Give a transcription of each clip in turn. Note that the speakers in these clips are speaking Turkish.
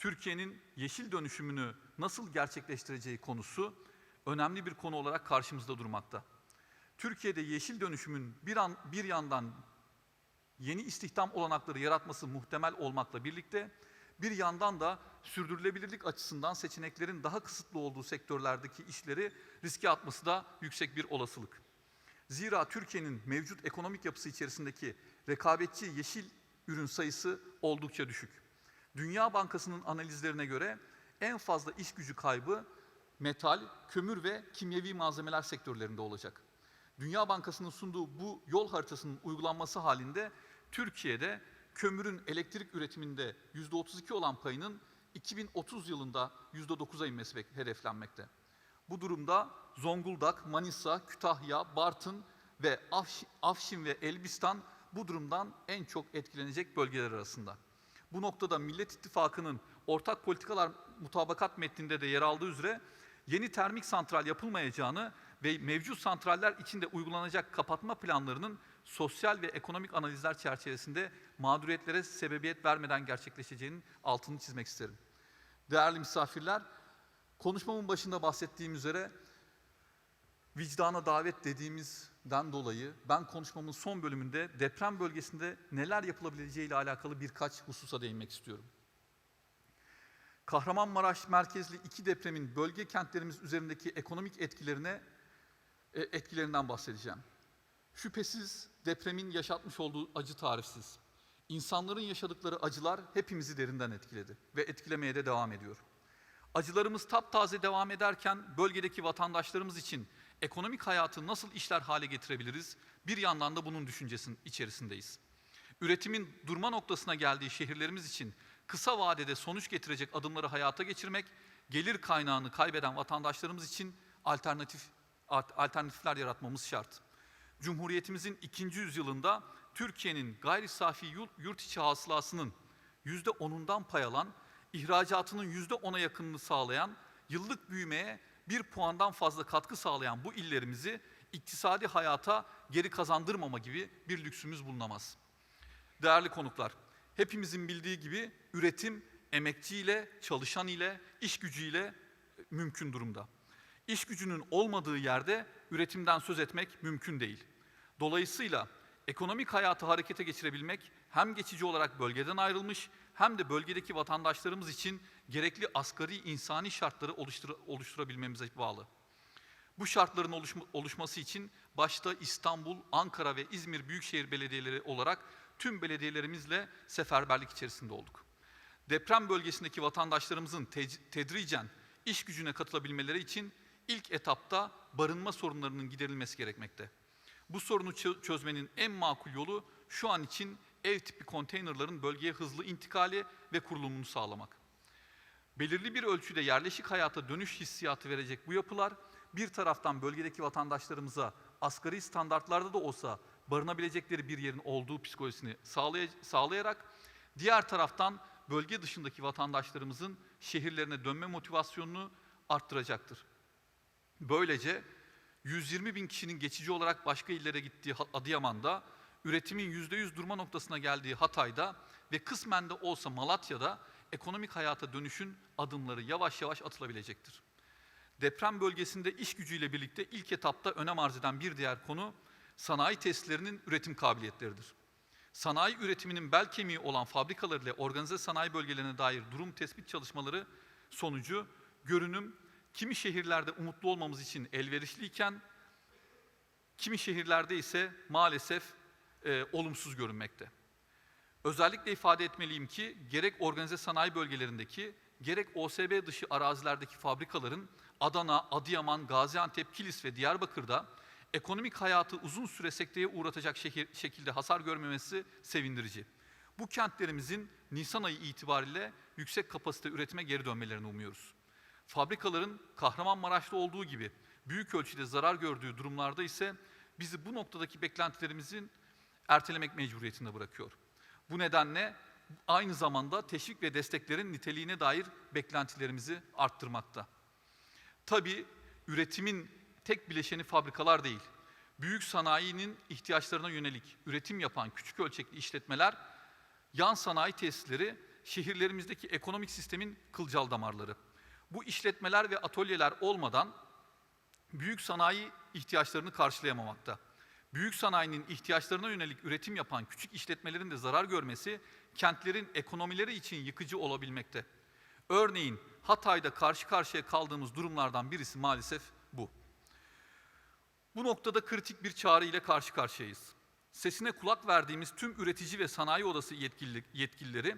Türkiye'nin yeşil dönüşümünü nasıl gerçekleştireceği konusu önemli bir konu olarak karşımızda durmakta. Türkiye'de yeşil dönüşümün bir, an, bir yandan yeni istihdam olanakları yaratması muhtemel olmakla birlikte bir yandan da sürdürülebilirlik açısından seçeneklerin daha kısıtlı olduğu sektörlerdeki işleri riske atması da yüksek bir olasılık. Zira Türkiye'nin mevcut ekonomik yapısı içerisindeki rekabetçi yeşil ürün sayısı oldukça düşük. Dünya Bankası'nın analizlerine göre en fazla iş gücü kaybı metal, kömür ve kimyevi malzemeler sektörlerinde olacak. Dünya Bankası'nın sunduğu bu yol haritasının uygulanması halinde Türkiye'de kömürün elektrik üretiminde %32 olan payının 2030 yılında %9'a inmesi hedeflenmekte. Bu durumda Zonguldak, Manisa, Kütahya, Bartın ve Afş- Afşin ve Elbistan bu durumdan en çok etkilenecek bölgeler arasında. Bu noktada Millet İttifakı'nın ortak politikalar mutabakat metninde de yer aldığı üzere yeni termik santral yapılmayacağını ve mevcut santraller içinde uygulanacak kapatma planlarının sosyal ve ekonomik analizler çerçevesinde mağduriyetlere sebebiyet vermeden gerçekleşeceğinin altını çizmek isterim. Değerli misafirler, konuşmamın başında bahsettiğim üzere vicdana davet dediğimizden dolayı ben konuşmamın son bölümünde deprem bölgesinde neler yapılabileceği ile alakalı birkaç hususa değinmek istiyorum. Kahramanmaraş merkezli iki depremin bölge kentlerimiz üzerindeki ekonomik etkilerine e, etkilerinden bahsedeceğim. Şüphesiz depremin yaşatmış olduğu acı tarifsiz. İnsanların yaşadıkları acılar hepimizi derinden etkiledi ve etkilemeye de devam ediyor. Acılarımız taptaze devam ederken bölgedeki vatandaşlarımız için ekonomik hayatı nasıl işler hale getirebiliriz? Bir yandan da bunun düşüncesinin içerisindeyiz. Üretimin durma noktasına geldiği şehirlerimiz için kısa vadede sonuç getirecek adımları hayata geçirmek, gelir kaynağını kaybeden vatandaşlarımız için alternatif alternatifler yaratmamız şart. Cumhuriyetimizin ikinci yüzyılında Türkiye'nin gayri safi yurt, içi hasılasının yüzde onundan pay alan, ihracatının yüzde ona yakınını sağlayan, yıllık büyümeye bir puandan fazla katkı sağlayan bu illerimizi iktisadi hayata geri kazandırmama gibi bir lüksümüz bulunamaz. Değerli konuklar, hepimizin bildiği gibi üretim emekçiyle, çalışan ile, iş gücüyle mümkün durumda. İş gücünün olmadığı yerde üretimden söz etmek mümkün değil. Dolayısıyla ekonomik hayatı harekete geçirebilmek hem geçici olarak bölgeden ayrılmış hem de bölgedeki vatandaşlarımız için gerekli asgari insani şartları oluştur oluşturabilmemize bağlı. Bu şartların oluşma, oluşması için başta İstanbul, Ankara ve İzmir Büyükşehir Belediyeleri olarak tüm belediyelerimizle seferberlik içerisinde olduk. Deprem bölgesindeki vatandaşlarımızın te tedricen iş gücüne katılabilmeleri için ilk etapta barınma sorunlarının giderilmesi gerekmekte. Bu sorunu çö çözmenin en makul yolu şu an için ev tipi konteynerların bölgeye hızlı intikali ve kurulumunu sağlamak. Belirli bir ölçüde yerleşik hayata dönüş hissiyatı verecek bu yapılar bir taraftan bölgedeki vatandaşlarımıza asgari standartlarda da olsa barınabilecekleri bir yerin olduğu psikolojisini sağlay sağlayarak diğer taraftan bölge dışındaki vatandaşlarımızın şehirlerine dönme motivasyonunu arttıracaktır. Böylece 120 bin kişinin geçici olarak başka illere gittiği Adıyaman'da, üretimin %100 durma noktasına geldiği Hatay'da ve kısmen de olsa Malatya'da ekonomik hayata dönüşün adımları yavaş yavaş atılabilecektir. Deprem bölgesinde iş gücüyle birlikte ilk etapta önem arz eden bir diğer konu sanayi tesislerinin üretim kabiliyetleridir. Sanayi üretiminin bel kemiği olan fabrikalar ile organize sanayi bölgelerine dair durum tespit çalışmaları sonucu görünüm kimi şehirlerde umutlu olmamız için elverişliyken kimi şehirlerde ise maalesef e, olumsuz görünmekte. Özellikle ifade etmeliyim ki gerek organize sanayi bölgelerindeki gerek OSB dışı arazilerdeki fabrikaların Adana, Adıyaman, Gaziantep, Kilis ve Diyarbakır'da ekonomik hayatı uzun süre sekteye uğratacak şehir, şekilde hasar görmemesi sevindirici. Bu kentlerimizin Nisan ayı itibariyle yüksek kapasite üretime geri dönmelerini umuyoruz. Fabrikaların Kahramanmaraş'ta olduğu gibi büyük ölçüde zarar gördüğü durumlarda ise bizi bu noktadaki beklentilerimizin ertelemek mecburiyetinde bırakıyor. Bu nedenle aynı zamanda teşvik ve desteklerin niteliğine dair beklentilerimizi arttırmakta. Tabii üretimin tek bileşeni fabrikalar değil. Büyük sanayinin ihtiyaçlarına yönelik üretim yapan küçük ölçekli işletmeler, yan sanayi tesisleri şehirlerimizdeki ekonomik sistemin kılcal damarları. Bu işletmeler ve atölyeler olmadan büyük sanayi ihtiyaçlarını karşılayamamakta. Büyük sanayinin ihtiyaçlarına yönelik üretim yapan küçük işletmelerin de zarar görmesi kentlerin ekonomileri için yıkıcı olabilmekte. Örneğin Hatay'da karşı karşıya kaldığımız durumlardan birisi maalesef bu. Bu noktada kritik bir çağrı ile karşı karşıyayız. Sesine kulak verdiğimiz tüm üretici ve sanayi odası yetkili- yetkilileri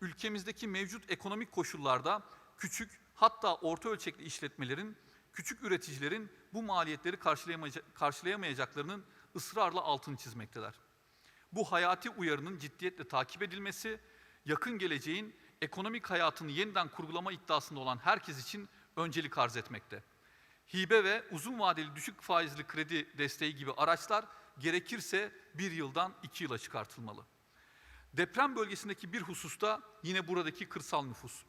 ülkemizdeki mevcut ekonomik koşullarda küçük hatta orta ölçekli işletmelerin, küçük üreticilerin bu maliyetleri karşılayamayaca- karşılayamayacaklarının ısrarla altını çizmekteler. Bu hayati uyarının ciddiyetle takip edilmesi, yakın geleceğin ekonomik hayatını yeniden kurgulama iddiasında olan herkes için öncelik arz etmekte. Hibe ve uzun vadeli düşük faizli kredi desteği gibi araçlar gerekirse bir yıldan iki yıla çıkartılmalı. Deprem bölgesindeki bir hususta yine buradaki kırsal nüfus.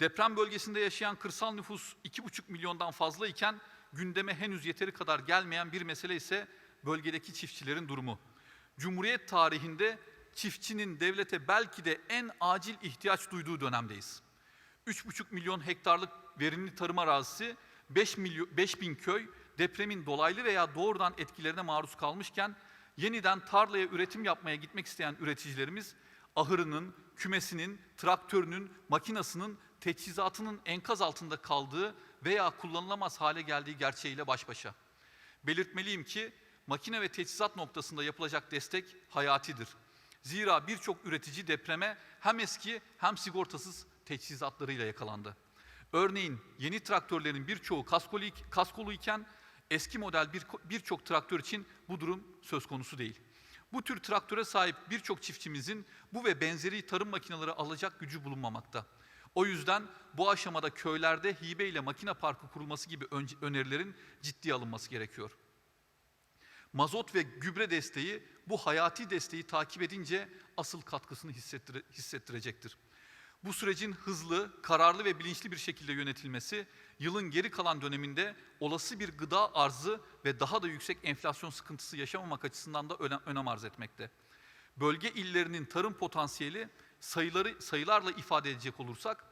Deprem bölgesinde yaşayan kırsal nüfus 2,5 milyondan fazla iken gündeme henüz yeteri kadar gelmeyen bir mesele ise bölgedeki çiftçilerin durumu. Cumhuriyet tarihinde çiftçinin devlete belki de en acil ihtiyaç duyduğu dönemdeyiz. 3,5 milyon hektarlık verimli tarım arazisi, 5 milyon 5 bin köy depremin dolaylı veya doğrudan etkilerine maruz kalmışken yeniden tarlaya üretim yapmaya gitmek isteyen üreticilerimiz ahırının, kümesinin, traktörünün, makinasının, teçhizatının enkaz altında kaldığı veya kullanılamaz hale geldiği gerçeğiyle baş başa. Belirtmeliyim ki makine ve teçhizat noktasında yapılacak destek hayatidir. Zira birçok üretici depreme hem eski hem sigortasız teçhizatlarıyla yakalandı. Örneğin yeni traktörlerin birçoğu kaskolu, kaskolu iken eski model bir- birçok traktör için bu durum söz konusu değil. Bu tür traktöre sahip birçok çiftçimizin bu ve benzeri tarım makineleri alacak gücü bulunmamakta. O yüzden bu aşamada köylerde hibe ile makine parkı kurulması gibi önerilerin ciddiye alınması gerekiyor. Mazot ve gübre desteği bu hayati desteği takip edince asıl katkısını hissettire- hissettirecektir. Bu sürecin hızlı, kararlı ve bilinçli bir şekilde yönetilmesi, yılın geri kalan döneminde olası bir gıda arzı ve daha da yüksek enflasyon sıkıntısı yaşamamak açısından da önem arz etmekte. Bölge illerinin tarım potansiyeli sayıları sayılarla ifade edecek olursak,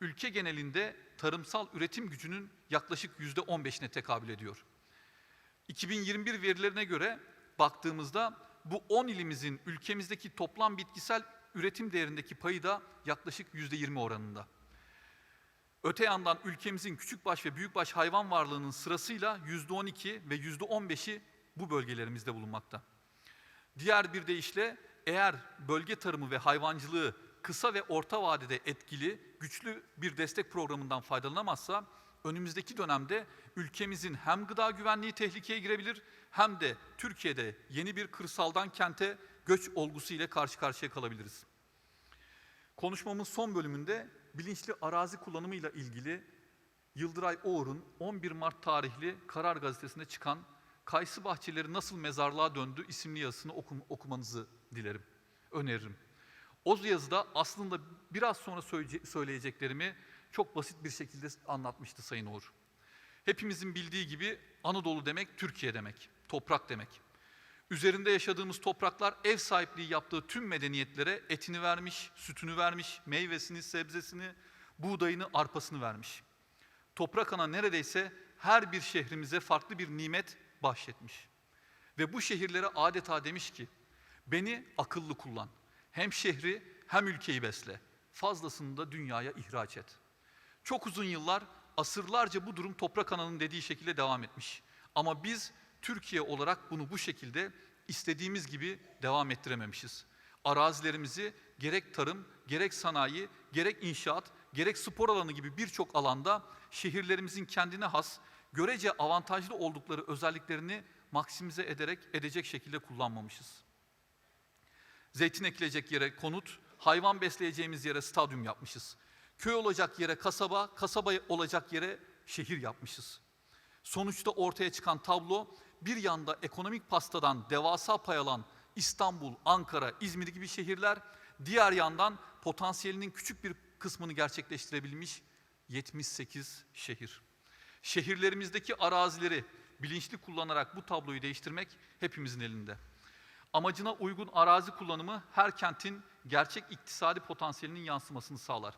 ülke genelinde tarımsal üretim gücünün yaklaşık yüzde 15'ine tekabül ediyor. 2021 verilerine göre baktığımızda bu 10 ilimizin ülkemizdeki toplam bitkisel üretim değerindeki payı da yaklaşık %20 oranında. Öte yandan ülkemizin küçükbaş ve büyükbaş hayvan varlığının sırasıyla %12 ve %15'i bu bölgelerimizde bulunmakta. Diğer bir deyişle eğer bölge tarımı ve hayvancılığı kısa ve orta vadede etkili, güçlü bir destek programından faydalanamazsa önümüzdeki dönemde ülkemizin hem gıda güvenliği tehlikeye girebilir hem de Türkiye'de yeni bir kırsaldan kente göç olgusu ile karşı karşıya kalabiliriz. Konuşmamın son bölümünde bilinçli arazi kullanımıyla ilgili Yıldıray Oğur'un 11 Mart tarihli Karar Gazetesi'nde çıkan Kayısı Bahçeleri Nasıl Mezarlığa Döndü isimli yazısını okum- okumanızı dilerim, öneririm. O yazıda aslında biraz sonra söyleye- söyleyeceklerimi çok basit bir şekilde anlatmıştı Sayın Uğur. Hepimizin bildiği gibi Anadolu demek Türkiye demek, toprak demek. Üzerinde yaşadığımız topraklar ev sahipliği yaptığı tüm medeniyetlere etini vermiş, sütünü vermiş, meyvesini, sebzesini, buğdayını, arpasını vermiş. Toprak ana neredeyse her bir şehrimize farklı bir nimet bahşetmiş. Ve bu şehirlere adeta demiş ki, beni akıllı kullan. Hem şehri hem ülkeyi besle. Fazlasını da dünyaya ihraç et. Çok uzun yıllar, asırlarca bu durum toprak ananın dediği şekilde devam etmiş. Ama biz Türkiye olarak bunu bu şekilde istediğimiz gibi devam ettirememişiz. Arazilerimizi gerek tarım, gerek sanayi, gerek inşaat, gerek spor alanı gibi birçok alanda şehirlerimizin kendine has, görece avantajlı oldukları özelliklerini maksimize ederek edecek şekilde kullanmamışız. Zeytin ekilecek yere konut, hayvan besleyeceğimiz yere stadyum yapmışız. Köy olacak yere kasaba, kasaba olacak yere şehir yapmışız. Sonuçta ortaya çıkan tablo bir yanda ekonomik pastadan devasa pay alan İstanbul, Ankara, İzmir gibi şehirler, diğer yandan potansiyelinin küçük bir kısmını gerçekleştirebilmiş 78 şehir. Şehirlerimizdeki arazileri bilinçli kullanarak bu tabloyu değiştirmek hepimizin elinde. Amacına uygun arazi kullanımı her kentin gerçek iktisadi potansiyelinin yansımasını sağlar.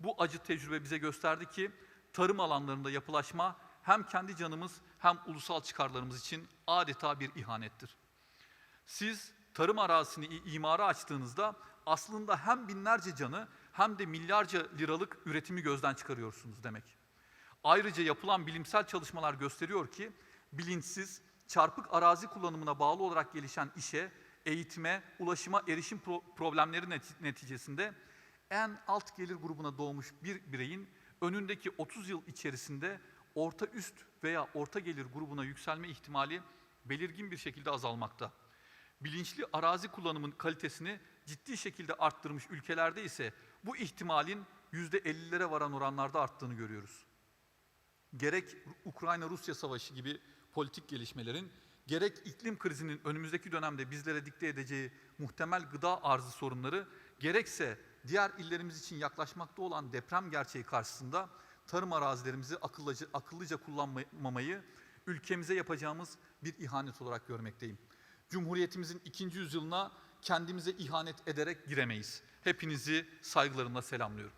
Bu acı tecrübe bize gösterdi ki tarım alanlarında yapılaşma hem kendi canımız hem ulusal çıkarlarımız için adeta bir ihanettir. Siz tarım arazisini imara açtığınızda aslında hem binlerce canı hem de milyarca liralık üretimi gözden çıkarıyorsunuz demek. Ayrıca yapılan bilimsel çalışmalar gösteriyor ki bilinçsiz, çarpık arazi kullanımına bağlı olarak gelişen işe, eğitime, ulaşıma erişim pro- problemleri neti- neticesinde en alt gelir grubuna doğmuş bir bireyin önündeki 30 yıl içerisinde orta üst veya orta gelir grubuna yükselme ihtimali belirgin bir şekilde azalmakta. Bilinçli arazi kullanımın kalitesini ciddi şekilde arttırmış ülkelerde ise bu ihtimalin %50'lere varan oranlarda arttığını görüyoruz gerek Ukrayna-Rusya savaşı gibi politik gelişmelerin, gerek iklim krizinin önümüzdeki dönemde bizlere dikte edeceği muhtemel gıda arzı sorunları, gerekse diğer illerimiz için yaklaşmakta olan deprem gerçeği karşısında tarım arazilerimizi akıllıca, akıllıca kullanmamayı ülkemize yapacağımız bir ihanet olarak görmekteyim. Cumhuriyetimizin ikinci yüzyılına kendimize ihanet ederek giremeyiz. Hepinizi saygılarımla selamlıyorum.